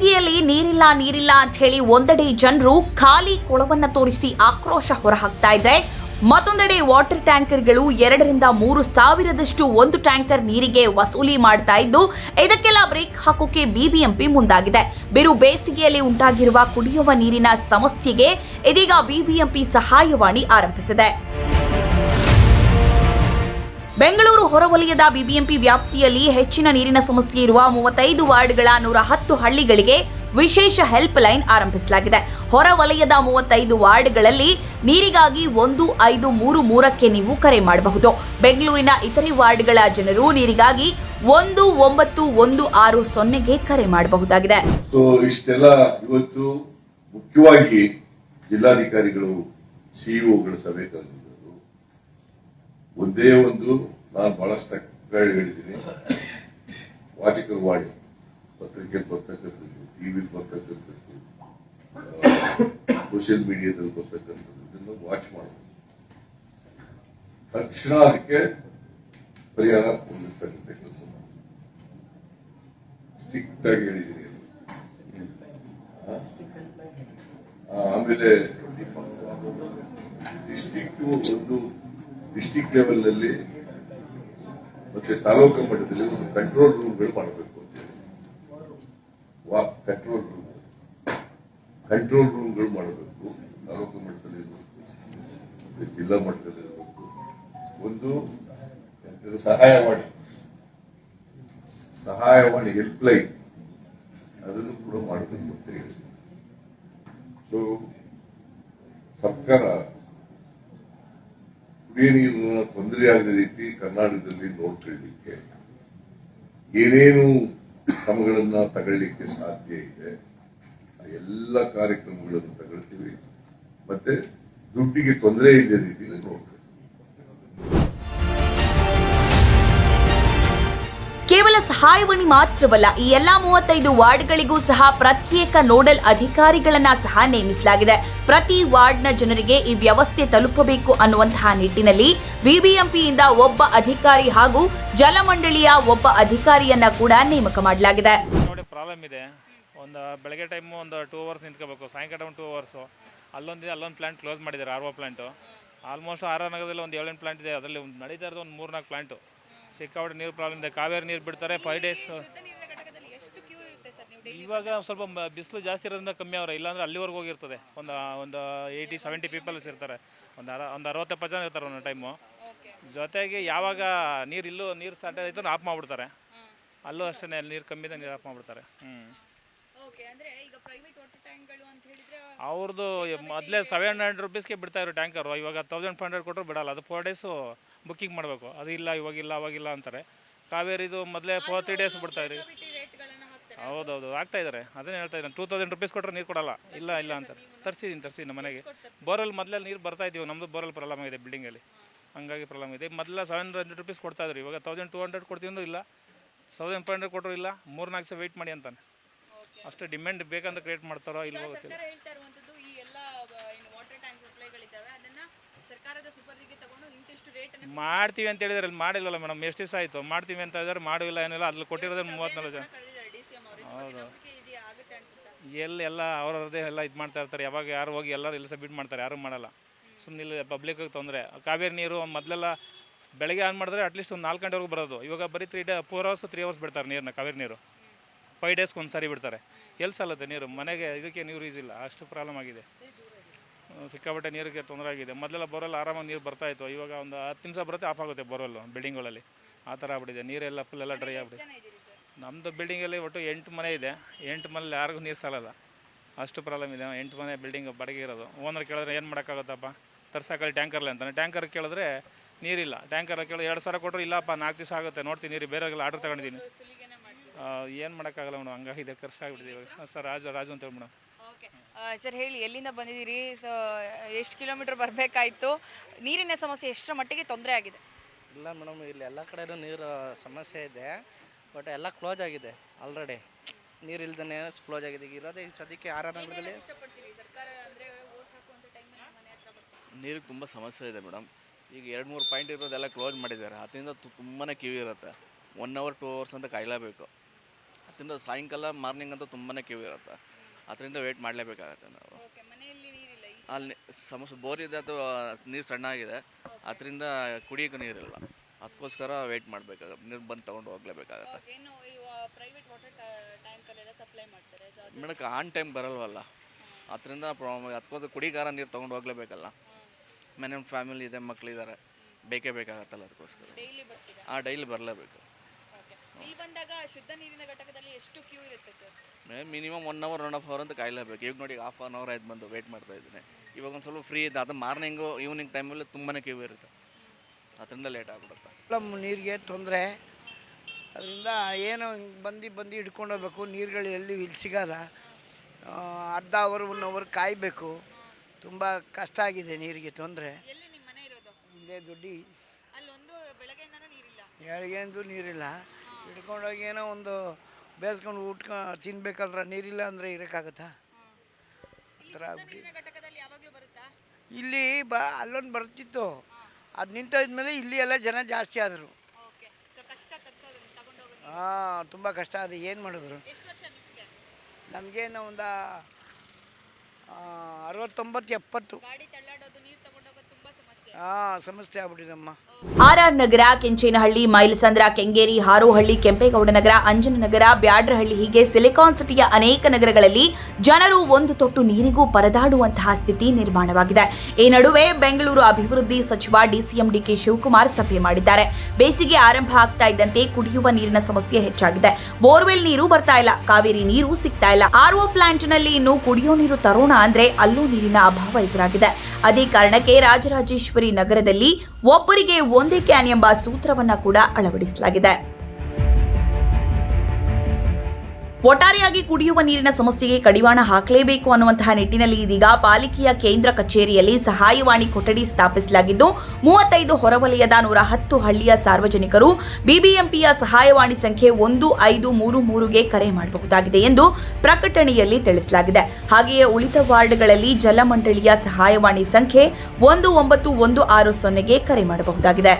ಬೇಸಿಗೆಯಲ್ಲಿ ನೀರಿಲ್ಲ ನೀರಿಲ್ಲ ಅಂತ ಹೇಳಿ ಒಂದೆಡೆ ಜನರು ಖಾಲಿ ಕೊಳವನ್ನ ತೋರಿಸಿ ಆಕ್ರೋಶ ಹೊರಹಾಕ್ತಾ ಇದೆ ಮತ್ತೊಂದೆಡೆ ವಾಟರ್ ಟ್ಯಾಂಕರ್ಗಳು ಎರಡರಿಂದ ಮೂರು ಸಾವಿರದಷ್ಟು ಒಂದು ಟ್ಯಾಂಕರ್ ನೀರಿಗೆ ವಸೂಲಿ ಮಾಡ್ತಾ ಇದ್ದು, ಇದಕ್ಕೆಲ್ಲ ಬ್ರೇಕ್ ಹಾಕೋಕೆ ಬಿಬಿಎಂಪಿ ಮುಂದಾಗಿದೆ. ಬಿರು ಬೇಸಿಗೆಯಲ್ಲಿ ಉಂಟಾಗಿರುವ ಕುಡಿಯುವ ನೀರಿನ ಸಮಸ್ಯೆಗೆ ಇದೀಗ ಬಿಬಿಎಂಪಿ ಸಹಾಯವಾಣಿ ಆರಂಭಿಸಿದೆ. ಬೆಂಗಳೂರು ಹೊರವಲಯದ ಬಿಬಿಎಂಪಿ ವ್ಯಾಪ್ತಿಯಲ್ಲಿ ಹೆಚ್ಚಿನ ನೀರಿನ ಸಮಸ್ಯೆ ಇರುವ ಮೂವತ್ತೈದು ವಾರ್ಡ್ಗಳ ನೂರ ಹತ್ತು ಹಳ್ಳಿಗಳಿಗೆ ವಿಶೇಷ ಹೆಲ್ಪ್ ಲೈನ್ ಆರಂಭಿಸಲಾಗಿದೆ. ಹೊರವಲಯದ ಮೂವತ್ತೈದು ವಾರ್ಡ್ಗಳಲ್ಲಿ ನೀರಿಗಾಗಿ ಒಂದು, ಐದು, ಮೂರು, ಮೂರಕ್ಕೆ ನೀವು ಕರೆ ಮಾಡಬಹುದು. ಬೆಂಗಳೂರಿನ ಇತರೆ ವಾರ್ಡ್ಗಳ ಜನರು ನೀರಿಗಾಗಿ ಒಂದು, ಒಂಬತ್ತು, ಒಂದು, ಆರು, ಸೊನ್ನೆಗೆ ಕರೆ ಮಾಡಬಹುದಾಗಿದೆ. ಇಷ್ಟೆಲ್ಲ ಇವತ್ತು ಮುಖ್ಯವಾಗಿ ಜಿಲ್ಲಾಧಿಕಾರಿಗಳು ಸಿಇಒಗಳ ಸಭೆ ಕರೆದಿದ್ದರು ಒಂದೇ ಒಂದು ನಾನು ಬಹಳಷ್ಟು ಹೇಳಿದ್ದೀನಿ. ವಾಚಕರ ವಾಣಿ ಪತ್ರಿಕೆ ಬರ್ತಕ್ಕಂಥದ್ದು ಟಿವಿ ಬರ್ತಕ್ಕಂಥದ್ದು ಸೋಷಿಯಲ್ ಮೀಡಿಯಾದಲ್ಲಿ ಬರ್ತಕ್ಕಂಥದ್ದು, ಇದನ್ನು ವಾಚ್ ಮಾಡಬೇಕು ತಕ್ಷಣ ಅದಕ್ಕೆ ಪರಿಹಾರ ಹೊಂದಿರ್ತಕ್ಕಂಥ ಕೆಲಸ ಸ್ಟ್ರಿಕ್ಟ್ ಆಗಿ ಹೇಳಿದ್ದೀನಿ. ಆಮೇಲೆ ಡಿಸ್ಟಿಕ್ ಒಂದು ಡಿಸ್ಟಿಕ್ ಲೆವೆಲ್ನಲ್ಲಿ ಮತ್ತೆ ತಾಲೂಕು ಮಟ್ಟದಲ್ಲಿ ಒಂದು ಕಂಟ್ರೋಲ್ ರೂಮ್ಗಳು ಮಾಡಬೇಕು ಅಂತ ಹೇಳಿ. ವಾ ಕಂಟ್ರೋಲ್ ರೂಮ್ ಕಂಟ್ರೋಲ್ ರೂಮ್ಗಳು ಮಾಡಬೇಕು. ತಾಲೂಕು ಮಟ್ಟದಲ್ಲಿ ಇರಬೇಕು, ಜಿಲ್ಲಾ ಮಟ್ಟದಲ್ಲಿ ಇರಬೇಕು. ಒಂದು ಸಹಾಯವಾಣಿ ಸಹಾಯವಾಣಿ ಹೆಲ್ಪ್ ಲೈನ್ ಅದನ್ನು ಕೂಡ ಮಾಡಬೇಕು ಅಂತ ಹೇಳಿ. ಸೊ ಸರ್ಕಾರ ಕುಡಿಯ ತೊಂದರೆಯಾಗದ ರೀತಿ ಕರ್ನಾಟಕದಲ್ಲಿ ನೋಡ್ಕೊಳ್ಳಿಕ್ಕೆ ಏನೇನು ಕ್ರಮಗಳನ್ನ ತಗೊಳ್ಳಿಕ್ಕೆ ಸಾಧ್ಯ ಇದೆ. ಎಲ್ಲ ಕಾರ್ಯಕ್ರಮಗಳನ್ನು ತಗೊಳ್ತೀವಿ. ಮತ್ತೆ ದುಡ್ಡಿಗೆ ತೊಂದರೆ ಇಲ್ಲದ ರೀತಿಯಲ್ಲಿ ನೋಡ್ತೀವಿ ಕೇವಲ ಸಹಾಯವಾಣಿ ಮಾತ್ರವಲ್ಲ, ಈ ಎಲ್ಲಾ ಮೂವತ್ತೈದು ವಾರ್ಡ್ಗಳಿಗೂ ಸಹ ಪ್ರತ್ಯೇಕ ನೋಡಲ್ ಅಧಿಕಾರಿಗಳನ್ನ ಸಹ ನೇಮಿಸಲಾಗಿದೆ. ಪ್ರತಿ ವಾರ್ಡ್ನ ಜನರಿಗೆ ಈ ವ್ಯವಸ್ಥೆ ತಲುಪಬೇಕು ಅನ್ನುವಂತಹ ನಿಟ್ಟಿನಲ್ಲಿ ಬಿಬಿಎಂಪಿಯಿಂದ ಒಬ್ಬ ಅಧಿಕಾರಿ ಹಾಗೂ ಜಲಮಂಡಳಿಯ ಒಬ್ಬ ಅಧಿಕಾರಿಯನ್ನ ಕೂಡ ನೇಮಕ ಮಾಡಲಾಗಿದೆ. ನೋಡಿ ಪ್ರಾಬ್ಲಮ್ ಇದೆ. ಒಂದು ಬೆಳಗ್ಗೆ ಟೈಮು ಒಂದು ಟೂ ಅವರ್ಸ್ ನಿಂತ್ಕೋಬೇಕು, ಸಾಯಂಕಾಲ ಟೂ ಅವರ್ಸು ಅಲ್ಲೊಂದು ಅಲ್ಲೊಂದು ಪ್ಲಾಂಟ್ ಕ್ಲೋಸ್ ಮಾಡಿದ್ದಾರೆ ಆರ್ ಪ್ಲಾಂಟು ಆಲ್ಮೋಸ್ಟ್ ಆರ್ ನಗರದಲ್ಲಿ ಒಂದು ಏಳೆಂಟು ಪ್ಲಾಂಟ್ ಇದೆ. ಅದರಲ್ಲಿ ಒಂದು ನಡೀತಾ ಇರೋದು ಒಂದು ಮೂರ್ನಾಲ್ಕು ಪ್ಲಾಂಟು ಸಿಕ್ಕಾಪಟ್ಟೆ ನೀರು ಪ್ರಾಬ್ಲಮ್ ಇದೆ. ಕಾವೇರಿ ನೀರು ಬಿಡ್ತಾರೆ. ಫೈವ್ ಡೇಸ್ ಇವಾಗ ಸ್ವಲ್ಪ ಬಿಸಿಲು ಜಾಸ್ತಿ ಇರೋದ್ರಿಂದ ಕಮ್ಮಿ ಅವರ. ಇಲ್ಲಾಂದ್ರೆ ಅಲ್ಲಿವರೆಗೂ ಹೋಗಿರ್ತದೆ. ಒಂದು ಒಂದು ಏಯ್ಟಿ ಸೆವೆಂಟಿ ಪೀಪಲ್ಸ್ ಇರ್ತಾರೆ. ಒಂದು ಅರ ಒಂದು ಅರವತ್ತೆಪ್ಪತ್ತು ಜನ ಇರ್ತಾರೆ ಒಂದು ಟೈಮು ಜೊತೆಗೆ ಯಾವಾಗ ನೀರು ಇಲ್ಲೂ ನೀರು ಸ್ಟಾರ್ಟ್ ಆಯಿತು ಆಫ್ ಮಾಡಿಬಿಡ್ತಾರೆ. ಅಲ್ಲೂ ಅಷ್ಟೇ ನೀರು ಕಮ್ಮಿ ಇದೆ ನೀರು ಆಫ್ ಮಾಡಿಬಿಡ್ತಾರೆ. ಹ್ಞೂ ಅವ್ರದ್ದು ಮೊದಲೇ ಸೆವೆನ್ ಹಂಡ್ರೆಡ್ ರುಪೀಸ್ಗೆ ಬಿಡ್ತಾ ಇರೋ ಟ್ಯಾಂಕರು ಇವಾಗ ತೌಸಂಡ್ ಫೈವ್ ಹಂಡ್ರೆಡ್ ಕೊಟ್ಟರು ಬಿಡಲ್ಲ. ಅದು ಫೋರ್ ಡೇಸು ಬುಕ್ಕಿಂಗ್ ಮಾಡಬೇಕು. ಅದು ಇಲ್ಲ ಇವಾಗಿಲ್ಲ ಅವಾಗಿಲ್ಲ ಅಂತಾರೆ. ಕಾವೇರಿದು ಮೊದಲೇ ಫೋರ್ ತ್ರೀ ಡೇಸ್ ಬಿಡ್ತಾ ಇರಿ ರೇಟ್ಗಳನ್ನ ಹಾಕ್ತಾರೆ. ಹೌದೌದು ಆಗ್ತಾ ಇದ್ದಾರೆ ಅದನ್ನೇ ಹೇಳ್ತಾ ಇದ್ದಾರೆ ಟೂ ತೌಸಂಡ್ ರುಪೀಸ್ ಕೊಟ್ಟರೆ ನೀರು ಕೊಡಲ್ಲ. ಇಲ್ಲ ಇಲ್ಲ ಅಂತ ತರಿಸಿದ್ದೀನಿ ತರಿಸಿದ್ದೀನಿ ನಮ್ಮ ಮನೆಗೆ. ಬೋರಲ್ಲಿ ಮೊದಲೇ ನೀರು ಬರ್ತಾ ಇದ್ದೀವಿ ನಮ್ಮದು ಬೋರಲ್ಲಿ ಪ್ರಾಬ್ಲಮ್ ಇದೆ ಬಿಲ್ಡಿಂಗಲ್ಲಿ ಹಂಗಾಗಿ ಪ್ರಾಬ್ಲಮ್ ಇದೆ. ಮೊದಲ ಸೆವೆನ್ ಹಂಡ್ರೆಡ್ ರುಪೀಸ್ ಕೊಡ್ತಾ ಇದ್ರು. ಇವಾಗ ತೌಸಂಡ್ ಟೂ ಹಂಡ್ರೆಡ್ ಕೊಡ್ತೀವಿ ಇಲ್ಲ. ತೌಸಂಡ್ ಫೈವ್ ಹಂಡ್ರೆಡ್ ಕೊಟ್ಟರು ಇಲ್ಲ. ಮೂರು ನಾಲ್ಕು ಸಹ ವೆಯ್ಟ್ ಮಾಡಿ ಅಂತಾನೆ. ಅಷ್ಟು ಡಿಮ್ಯಾಂಡ್ ಬೇಕಂತ ಕ್ರಿಯೇಟ್ ಮಾಡ್ತಾರೋ ಇಲ್ವೋ ಗೊತ್ತಿಲ್ಲ. ಸರ್ಕಾರ ಹೇಳ್ತಾ ಇರುವಂತದ್ದು ಈ ಎಲ್ಲ ಆ, ಏನು ವಾಟರ್ ಟ್ಯಾಂಕ್ ಸಪ್ಲೈಗಳಿದ್ದಾವೆ ಅದನ್ನ ಸರ್ಕಾರದ ಸುಪರ್ದಿಗೆ ತಗೊಂಡು ಇಂತಿಷ್ಟು ರೇಟ್ ಅನ್ನ ಮಾಡ್ತೀವಿ ಅಂತ ಹೇಳಿದ್ರೆ ಅಲ್ಲಿ ಮಾಡಿಲ್ವಲ್ಲ ಮೇಡಮ್ ಎಷ್ಟು ದಿವಸ ಆಯಿತು? ಮಾಡ್ತೀವಿ ಅಂತ ಹೇಳಿದ್ರೆ ಮಾಡಿಲ್ಲ ಏನಿಲ್ಲ ಅಲ್ಲಿ ಕೊಟ್ಟಿರೋದೇ ಮೂವತ್ತ್ನಾಲ್ಕು ಜನ. ಹೌದು ಡಿ ಸಿ ಎಂ ಅವರು. ನಂಬಿಕೆ ಇದೆಯಾ? ಆಗುತ್ತೆ ಅನ್ಸುತ್ತಾ? ಎಲ್ಲಿ ಎಲ್ಲ ಅವ್ರದ್ದೇ ಎಲ್ಲ ಇದು ಮಾಡ್ತಾ ಇರ್ತಾರೆ. ಯಾವಾಗ ಯಾರು ಹೋಗಿ ಎಲ್ಲರೂ ಇಲ್ಲಿ ಸಬ್ಮಿಟ್ ಮಾಡ್ತಾರೆ ಯಾರು ಮಾಡಲ್ಲ. ಸುಮ್ಮನೆ ಇಲ್ಲಿ ಪಬ್ಲಿಕ್ಗೆ ತೊಂದರೆ. ಕಾವೇರಿ ನೀರು ಮೊದಲೆಲ್ಲ ಬೆಳಗ್ಗೆ ಆನ್ ಮಾಡಿದ್ರೆ ಅಟ್ಲೀಸ್ಟ್ ಒಂದು ನಾಲ್ಕು ಗಂಟೆವರೆಗೂ ಬರೋದು. ಇವಾಗ ಬರೀ three day four hours three hours ಬಿಡ್ತಾರೆ ನೀರನ್ನ ಕಾವೇರಿ ನೀರು. ಫೈವ್ ಡೇಸ್ಗೆ ಒಂದು ಸಾರಿ ಬಿಡ್ತಾರೆ. ಎಲ್ಲಿ ಸಾಲತ್ತೆ ನೀರು? ಮನೆಗೆ ಇದಕ್ಕೆ ನೀರು ಯೂಸ್ ಇಲ್ಲ. ಅಷ್ಟು ಪ್ರಾಬ್ಲಮ್ ಆಗಿದೆ. ಸಿಕ್ಕಾಪಟ್ಟೆ ನೀರಿಗೆ ತೊಂದರೆ ಆಗಿದೆ. ಮೊದಲೆಲ್ಲ ಬೋರಲ್ಲಿ ಆರಾಮಾಗಿ ನೀರು ಬರ್ತಾ ಇತ್ತು. ಇವಾಗ ಒಂದು ಹತ್ತು ನಿಮಿಷ ಬರುತ್ತೆ ಆಫ್ ಆಗುತ್ತೆ ಬೋರಲ್ಲು ಬಿಲ್ಡಿಂಗ್ಗಳಲ್ಲಿ ಆ ಥರ ಆಗ್ಬಿಟ್ಟಿದೆ. ನೀರೆಲ್ಲ ಫುಲ್ ಎಲ್ಲ ಡ್ರೈ ಆಗ್ಬಿಟ್ಟಿದೆ. ನಮ್ಮದು ಬಿಲ್ಡಿಂಗಲ್ಲಿ ಒಟ್ಟು ಎಂಟು ಮನೆ ಇದೆ. ಎಂಟು ಮನೇಲಿ ಯಾರಿಗೂ ನೀರು ಸಾಲಲ್ಲ. ಅಷ್ಟು ಪ್ರಾಬ್ಲಮ್ ಇದೆ. ಎಂಟು ಮನೆ ಬಿಲ್ಡಿಂಗ್ ಬಾಡಿಗೆ ಇರೋದು. ಓನರ್ ಕೇಳಿದ್ರೆ ಏನು ಮಾಡೋಕ್ಕಾಗುತ್ತಪ್ಪ? ತರ್ಸಾಕಲ್ಲಿ ಟ್ಯಾಂಕರ್ಲೆ ಅಂತಾನೆ. ಟ್ಯಾಂಕರ್ ಕೇಳಿದ್ರೆ ನೀರಿಲ್ಲ. ಟ್ಯಾಂಕರ್ ಕೇಳಿದ್ರೆ ಎರಡು ಸಾವಿರ ಕೊಟ್ಟರು ಇಲ್ಲಪ್ಪ, ನಾಲ್ಕು ದಿವಸ ಆಗುತ್ತೆ. ನೋಡ್ತೀನಿ ನೀರು, ಬೇರೆಯವ್ರಿಗೆಲ್ಲ ಆರ್ಡರ್ ತಗೊಂಡಿದ್ದೀನಿ. ಏನು ಮಾಡೋಕ್ಕಾಗಲ್ಲ ಮೇಡಮ್ ಹಂಗಾಗಿದೆ ಖರ್ಚು ಆಗ್ಬಿಟ್ಟಿದೆ ಇವಾಗ. ಸರ್ ರಾಜು ರಾಜು ಅಂತೇಳಿ ಮೇಡಮ್. ಓಕೆ. ಸರ್ ಹೇಳಿ ಎಲ್ಲಿಂದ ಬಂದಿದ್ದೀರಿ? ಸೊ ಎಷ್ಟು ಕಿಲೋಮೀಟರ್ ಬರಬೇಕಾಯ್ತು? ನೀರಿನ ಸಮಸ್ಯೆ ಎಷ್ಟರ ಮಟ್ಟಿಗೆ ತೊಂದರೆ ಆಗಿದೆ? ಇಲ್ಲ ಮೇಡಮ್ ಇಲ್ಲಿ ಎಲ್ಲ ಕಡೆನೂ ನೀರು ಸಮಸ್ಯೆ ಇದೆ. ಬಟ್ ಎಲ್ಲ ಕ್ಲೋಸ್ ಆಗಿದೆ ಆಲ್ರೆಡಿ. ನೀರು ಇಲ್ದೇ ಕ್ಲೋಸ್ ಆಗಿದೆ. ಈಗ ಇರೋದೇ ಈಗ ಸದ್ಯಕ್ಕೆ ಆರ್ ಆರ್ ನಗರದಲ್ಲಿ. ಸರ್ಕಾರ ಅಂದರೆ ಓಟ್ ಹಾಕುವಂಥ ಟೈಮಲ್ಲಿ ಮನೆ ಹತ್ರ ಬರ್ತೀವಿ ನೀರಿಗೆ ತುಂಬ ಸಮಸ್ಯೆ ಇದೆ ಮೇಡಮ್. ಈಗ ಎರಡು ಮೂರು ಪಾಯಿಂಟ್ ಇರೋದೆಲ್ಲ ಕ್ಲೋಸ್ ಮಾಡಿದ್ದಾರೆ. ಅದರಿಂದ ತುಂಬಾ ಕಿವಿ ಇರುತ್ತೆ. ಒನ್ ಅವರ್ ಟೂ ಅವರ್ಸ್ ಅಂತ ಕಾಯಲೇಬೇಕು. ಅದರಿಂದ ಸಾಯಂಕಾಲ ಮಾರ್ನಿಂಗ್ ಅಂತೂ ತುಂಬಾ ಕ್ಯೂ ಇರುತ್ತೆ. ಅದರಿಂದ ವೇಟ್ ಮಾಡಲೇಬೇಕಾಗತ್ತೆ ನಾವು. ಓಕೆ ಮನೆಯಲ್ಲಿ ನೀರಿಲ್ಲ ಈ- ಅಲ್ಲಿ ಸಮಸ್ಯೆ ಬೋರ್ ಇದೆ ಅಥವಾ ನೀರು ಸಣ್ಣ ಆಗಿದೆ ಅದರಿಂದ ಕುಡಿಯೋಕೆ ನೀರಿಲ್ಲ. ಅದಕ್ಕೋಸ್ಕರ ವೇಟ್ ಮಾಡಬೇಕಾಗತ್ತೆ. ನೀರು ಬಂದು ತೊಗೊಂಡು ಹೋಗ್ಲೇಬೇಕಾಗತ್ತೆ. Okay, ಇನ್ನು ಪ್ರೈವೇಟ್ ವಾಟರ್ ಟ್ಯಾಂಕಲ್ಲೆಲ್ಲ ಸಪ್ಲೈ ಮಾಡ್ತಾರೆ ಸೊ ಅದು ಮೇಡಕ್ಕೆ ಆನ್ ಟೈಮ್ ಬರಲ್ವಲ್ಲ? ಅದರಿಂದ ಪ್ರಾಬ್ಲಮ್ ಅದಕ್ಕೋಸ್ಕರ ಕುಡಿಗಾರ ನೀರು ತೊಗೊಂಡು ಹೋಗ್ಲೇಬೇಕಲ್ಲ? ಮನೆ ಫ್ಯಾಮಿಲಿ ಇದೆ ಮಕ್ಕಳಿದ್ದಾರೆ ಬೇಕೇ ಬೇಕಾಗತ್ತಲ್ಲ ಅದಕ್ಕೋಸ್ಕರ. ಡೈಲಿ ಬರ್ತೀರಾ? ಆ ಡೈಲಿ ಬರಲೇಬೇಕು. ಇಲ್ಲಿ ಬಂದಾಗ ಶುದ್ಧ ನೀರಿನ ಘಟಕದಲ್ಲಿ ಎಷ್ಟು ಕ್ಯೂ ಇರುತ್ತೆ sir minimum one hour one half hour ಅಂತ ಕಾಯಲೇಬೇಕು. ಈಗ ನೋಡಿ ಆಫ್ ಆನ್ ಅವರ್ ಆಯ್ತು ಬಂದು ವೇಟ್ ಮಾಡ್ತಾ ಇದ್ದೀನಿ. ಇವಾಗ ಒಂದು ಸ್ವಲ್ಪ ಫ್ರೀ ಇದೆ ಅದು ಮಾರ್ನಿಂಗು ಈವ್ನಿಂಗ್ ಟೈಮಲ್ಲಿ ತುಂಬಾ ಕ್ಯೂ ಇರುತ್ತೆ. ಅದರಿಂದ ಲೇಟ್ ಆಗಿಬಿಡುತ್ತೆ. ಪ್ರಾಬ್ಲಮ್ ನೀರಿಗೆ ತೊಂದರೆ. ಅದರಿಂದ ಏನು ಹಿಂಗ್ ಬಂದು ಬಂದು ಹಿಡ್ಕೊಂಡು ಹೋಗ್ಬೇಕು. ನೀರುಗಳು ಎಲ್ಲಿ ಇಲ್ಲಿ ಸಿಗಲ್ಲ. ಆ, ಅರ್ಧ ಅವರ್ ಒನ್ ಅವರ್ ಕಾಯಬೇಕು. ತುಂಬ ಕಷ್ಟ ಆಗಿದೆ ನೀರಿಗೆ ತೊಂದರೆ. ಎಲ್ಲಿ ನಿಮ್ಮ ಮನೆ ಇರೋದು? ಇಲ್ಲೇ ದುಡ್ಡಿ. ಅಲ್ಲೊಂದು ಬೆಳಗ್ಗೆಯಿಂದನೂ ನೀರಿಲ್ಲ. ಯಾರಿಗೇಂದು ನೀರಿಲ್ಲ. ಹಿಡ್ಕೊಂಡೋಗಿ ಏನೋ ಒಂದು ಬೇಯಿಸ್ಕೊಂಡು ಉಟ್ಕೊ ತಿನ್ಬೇಕಲ್ರ ನೀರಿಲ್ಲ ಅಂದರೆ ಇರೋಕ್ಕಾಗತ್ತಾ? ಇಲ್ಲಿ ಥರ ಬ ಅಲ್ಲೊಂದು ಬರ್ತಿತ್ತು. ಅದು ನಿಂತೋದ್ಮೇಲೆ ಇಲ್ಲಿ ಎಲ್ಲ ಜನ ಜಾಸ್ತಿ ಆದರು. ಹಾಂ ತುಂಬ ಕಷ್ಟ. ಅದು ಏನು ಮಾಡಿದ್ರು? ನಮಗೇನು ಒಂದು ಅರವತ್ತೊಂಬತ್ತು ಎಪ್ಪತ್ತು ಗಾಡಿ ತಳ್ಳಾಡೋದು ನೀರು ತಗೊಂಡು ಹೋಗೋದು ತುಂಬಾ ಆರ್ ಆರ್ಆರ್ ನಗರ, ಕೆಂಚೇನಹಳ್ಳಿ, ಮೈಲಸಂದ್ರ, ಕೆಂಗೇರಿ, ಹಾರೋಹಳ್ಳಿ, ಕೆಂಪೇಗೌಡ ನಗರ ಅಂಜನ ನಗರ ಬ್ಯಾಡ್ರಹಳ್ಳಿ ಹೀಗೆ ಸಿಲಿಕಾನ್ ಸಿಟಿಯ ಅನೇಕ ನಗರಗಳಲ್ಲಿ ಜನರು ಒಂದು ತೊಟ್ಟು ನೀರಿಗೂ ಪರದಾಡುವಂತಹ ಸ್ಥಿತಿ ನಿರ್ಮಾಣವಾಗಿದೆ. ಈ ನಡುವೆ ಬೆಂಗಳೂರು ಅಭಿವೃದ್ಧಿ ಸಚಿವ ಡಿಸಿಎಂ ಡಿಕೆ ಶಿವಕುಮಾರ್ ಸಭೆ ಮಾಡಿದ್ದಾರೆ. ಬೇಸಿಗೆ ಆರಂಭ ಆಗ್ತಾ ಇದ್ದಂತೆ ಕುಡಿಯುವ ನೀರಿನ ಸಮಸ್ಯೆ ಹೆಚ್ಚಾಗಿದೆ. ಬೋರ್ವೆಲ್ ನೀರು ಬರ್ತಾ ಇಲ್ಲ, ಕಾವೇರಿ ನೀರು ಸಿಗ್ತಾ ಇಲ್ಲ. ಆರ್ಒ ಪ್ಲಾಂಟ್ನಲ್ಲಿ ಇನ್ನು ಕುಡಿಯೋ ನೀರು ತರೋಣ ಅಂದ್ರೆ ಅಲ್ಲೂ ನೀರಿನ ಅಭಾವ ಎದುರಾಗಿದೆ. ಅದೇ ಕಾರಣಕ್ಕೆ ರಾಜರಾಜೇಶ್ವರಿ ನಗರದಲ್ಲಿ ಒಬ್ಬರಿಗೆ ಒಂದೇ ಕ್ಯಾನ್ ಎಂಬ ಸೂತ್ರವನ್ನ ಕೂಡ ಅಳವಡಿಸಲಾಗಿದೆ. ಒಟ್ಟಾರೆಯಾಗಿ ಕುಡಿಯುವ ನೀರಿನ ಸಮಸ್ಯೆಗೆ ಕಡಿವಾಣ ಹಾಕಲೇಬೇಕು ಅನ್ನುವಂತಹ ನಿಟ್ಟಿನಲ್ಲಿ ಇದೀಗ ಪಾಲಿಕೆಯ ಕೇಂದ್ರ ಕಚೇರಿಯಲ್ಲಿ ಸಹಾಯವಾಣಿ ಕೊಠಡಿ ಸ್ಥಾಪಿಸಲಾಗಿದ್ದು, ಮೂವತ್ತೈದು ಹೊರವಲಯದ ನೂರ ಹತ್ತು ಹಳ್ಳಿಯ ಸಾರ್ವಜನಿಕರು ಬಿಬಿಎಂಪಿಯ ಸಹಾಯವಾಣಿ ಸಂಖ್ಯೆ ಒಂದು, ಐದು, ಮೂರು, ಮೂರುಗೆ ಕರೆ ಮಾಡಬಹುದಾಗಿದೆ ಎಂದು ಪ್ರಕಟಣೆಯಲ್ಲಿ ತಿಳಿಸಲಾಗಿದೆ. ಹಾಗೆಯೇ ಉಳಿದ ವಾರ್ಡ್ಗಳಲ್ಲಿ ಜಲಮಂಡಳಿಯ ಸಹಾಯವಾಣಿ ಸಂಖ್ಯೆ ಒಂದು, ಒಂಬತ್ತು, ಒಂದು, ಆರು, ಸೊನ್ನೆಗೆ ಕರೆ ಮಾಡಬಹುದಾಗಿದೆ.